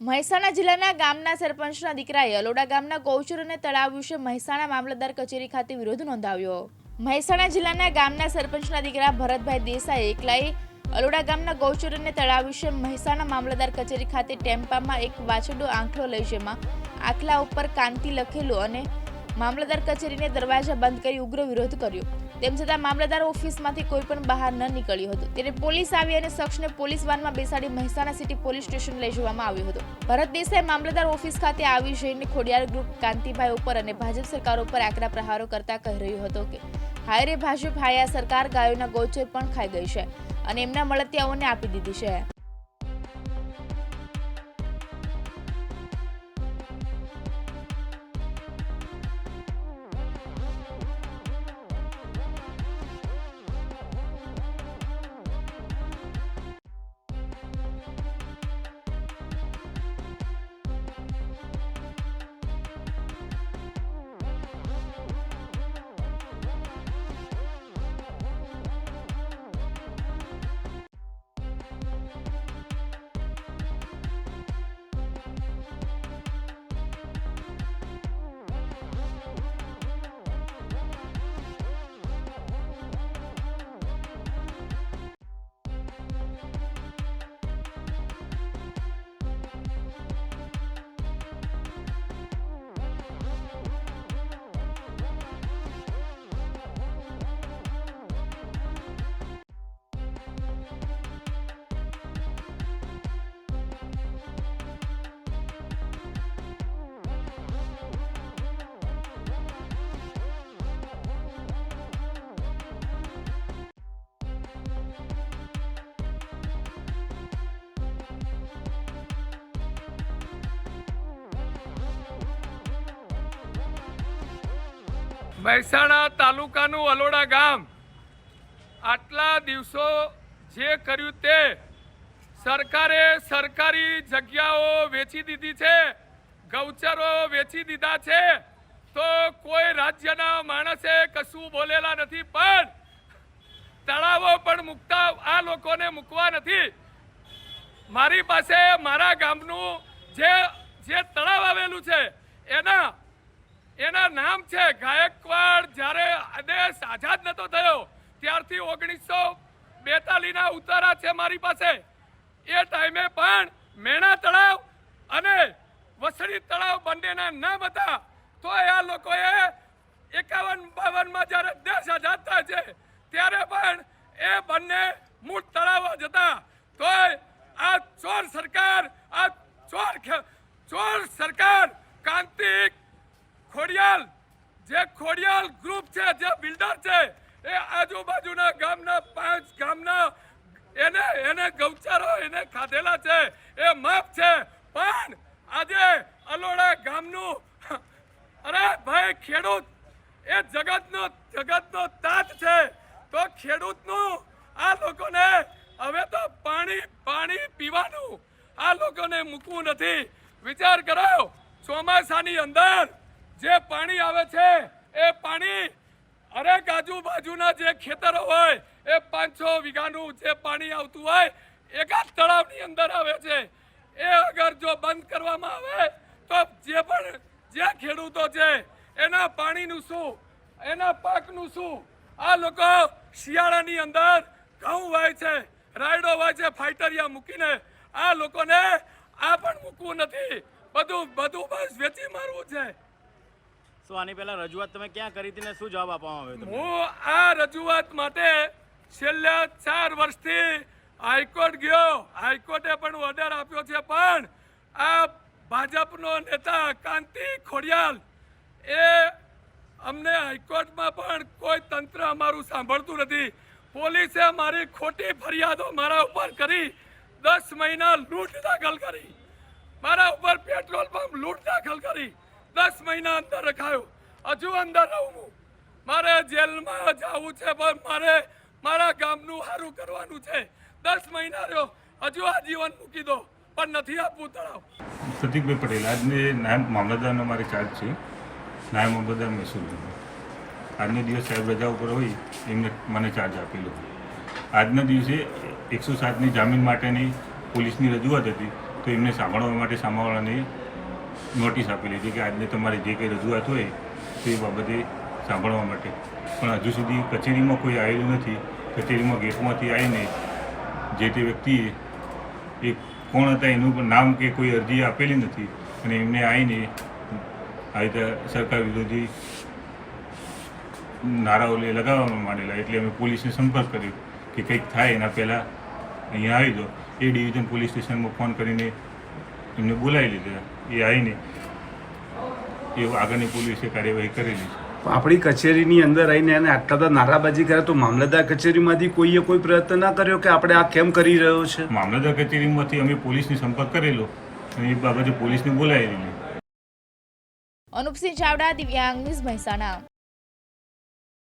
મહેસાણા જિલ્લાના ગામના સરપંચના દીકરાએ અલોડા ગામના ગૌચર અને તળાવ વિશે મહેસાણા મામલતદાર કચેરી ખાતે વિરોધ નોંધાવ્યો. મહેસાણા જિલ્લાના ગામના સરપંચના દીકરા ભરતભાઈ દેસાઈ એકલાએ અલોડા ગામના ગૌચર અને તળાવ વિશે મહેસાણા મામલતદાર કચેરી ખાતે ટેમ્પામાં એક વાછડો આંખલો લઈ જેમાં આખલા ઉપર કાંતિ લખેલું અને મામલતદાર કચેરીને દરવાજા બંધ કરી ઉગ્ર વિરોધ કર્યો. તેમ છતાં મામલતદાર ઓફિસમાંથી કોઈ પણ બહાર ન નીકળ્યું હતું. ત્યારે પોલીસ આવી અને શખ્સને પોલીસ વાનમાં બેસાડી મહેસાણા સિટી પોલીસ સ્ટેશન લઈ જવામાં આવ્યો હતો. ભરત દેસાઈ મામલતદાર ઓફિસ ખાતે આવી જઈને ખોડિયાર ગ્રુપ કાંતિભાઈ ઉપર અને ભાજપ સરકાર ઉપર આકરા પ્રહારો કરતા કહી રહ્યો હતો કે હાયરે ભાજપ, હાયા સરકાર ગાયોના ગોચર પણ ખાઈ ગઈ છે અને એમના મળતિયાઓને આપી દીધી છે. મહેસાણા તાલુકાનું અલોડા ગામ. આટલા દિવસો જે કર્યું તે સરકારે સરકારી જગ્યાઓ વેચી દીધી છે, ગૌચરો વેચી દીધા છે, તો કોઈ રાજ્યના માણસે કશું બોલેલા નથી, પણ તળાવો પણ મૂકતા આ લોકોને મૂકવા નથી. મારી પાસે મારા ગામનું જે જે તળાવ આવેલું છે, એના એના નામ છે ગાયકવાડ. જ્યારે દેશ આઝાદ નતો થયો, ત્યારથી ઓગણીસો બેતાલીના ઉતારા છે મારી પાસે. એ ટાઈમે પણ મેણા તળાવ અને વસડી તળાવ બંનેના નામ હતા. તો આ લોકોએ એકાવન બાવનમાં જ્યારે દેશ આઝાદ થાય છે, ત્યારે પણ એ બંને મૂળ તળાવ જ હતા. તોય આ ચોર સરકાર, આ ચોર ચોર સરકાર કાંતિક ખોડિયાલ, જે ખોડિયાલ ગ્રુપ છે, જે બિલ્ડર છે, એ આજુબાજુના ગામના પાંચ ગામના એને એને ગૌચારો એને ખાધેલા છે. એ માફ છે, પણ આજે અલોડા ગામનું, અરે ભાઈ ખેડૂત, એ જગતનો જગતનો તાત છે. તો ખેડૂતનું, આ લોકોને હવે તો પાણી પાણી પીવાનું, આ લોકોને મૂકવું નથી. વિચાર કરાયો, ચોમાસાની અંદર જે પાણી આવે છે, એ પાણી હરેક આજુબાજુના જે ખેતરો હોય, એ પાંચસો વીઘાનું જે પાણી આવતું હોય, એકાદ તળાવની અંદર આવે છે. એ અગર જો બંધ કરવામાં આવે, તો જે પણ જે ખેડૂતો છે, એના પાણીનું શું, એના પાકનું શું, આ લોકો શિયાળાની અંદર ઘઉં વાય છે, રાયડો વાય છે, ફાઈટરિયા મૂકીને આ લોકોને આ પણ મૂકવું નથી. બધું બધું બસ વેચી મારવું છે. શું આની પહેલા રજૂઆત તમે ક્યાં કરી હતી ને શું જવાબ આપવામાં આવ્યો હું આ રજૂઆત માટે છેલ્લા ચાર વર્ષથી હાઈકોર્ટ ગયો. હાઈકોર્ટે પણ ઓર્ડર આપ્યો છે, પણ આ ભાજપનો નેતા કાંતિ ખોડિયાલ એ અમને હાઈકોર્ટમાં પણ કોઈ તંત્ર અમારું સાંભળતું નથી. પોલીસે મારી ખોટી ફરિયાદો મારા ઉપર કરી, દસ મહિના લૂંટ દાખલ કરી. મારા ઉપર પેટ્રોલ પંપ લૂંટ દાખલ કરી. દસ મહિના અંદર રખાયો. હજુ અંદર રહું હું. મારે જેલમાં જવું છે, પણ મારે મારા ગામનું સારું કરવાનું છે. દસ મહિના રહ્યો. હજુ આ જીવન મૂકી દો, પણ નથી આપવું તળાવ. પ્રતિકભાઈ પટેલ, આજને નાયબ મામલતદારનો મારે ચાર્જ છે. નાયબ મામલતદાર મહેસૂલ આજનો દિવસ સાહેબ રજા ઉપર હોય, એમને મને ચાર્જ આપેલો આજના દિવસે એકસો સાતની જામીન માટેની પોલીસની રજૂઆત હતી, તો એમને સાંભળવા માટે સામેવાળાને નોટિસ આપેલી હતી કે આજને તમારી જે કંઈ રજૂઆત હોય તે બાબતે સાંભળવા માટે. પણ હજુ સુધી કચેરીમાં કોઈ આવેલું નથી. કચેરીમાં ગેટમાંથી આવીને જે તે વ્યક્તિએ એ કોણ હતા, એનું પણ નામ કે કોઈ અરજી આપેલી નથી અને એમને આવીને આ રીતે સરકાર વિરોધી નારાઓ લે- લગાવવા માંડેલા. એટલે અમે પોલીસને સંપર્ક કર્યો કે કંઈક થાય એના પહેલાં અહીંયા આવી દો એ ડિવિઝન પોલીસ સ્ટેશનમાં ફોન કરીને એમને બોલાવી લીધા. એ આવીને એ આગળની પોલીસે કાર્યવાહી કરેલી છે. આપણી કચેરીની અંદર આવીને એને આટલા બધા નારાબાજી કર્યા તો મામલતદાર કચેરીમાંથી કોઈએ કોઈ પ્રયત્ન ના કર્યો કે આપણે આ કેમ કરી રહ્યો છે? મામલતદાર કચેરીમાંથી અમે પોલીસને સંપર્ક કરેલો અને એ બાબતે પોલીસને બોલાવી લીધી. અનુપસિંહ ચાવડા દિવ્યાંગ ન્યૂઝ મહેસાણા.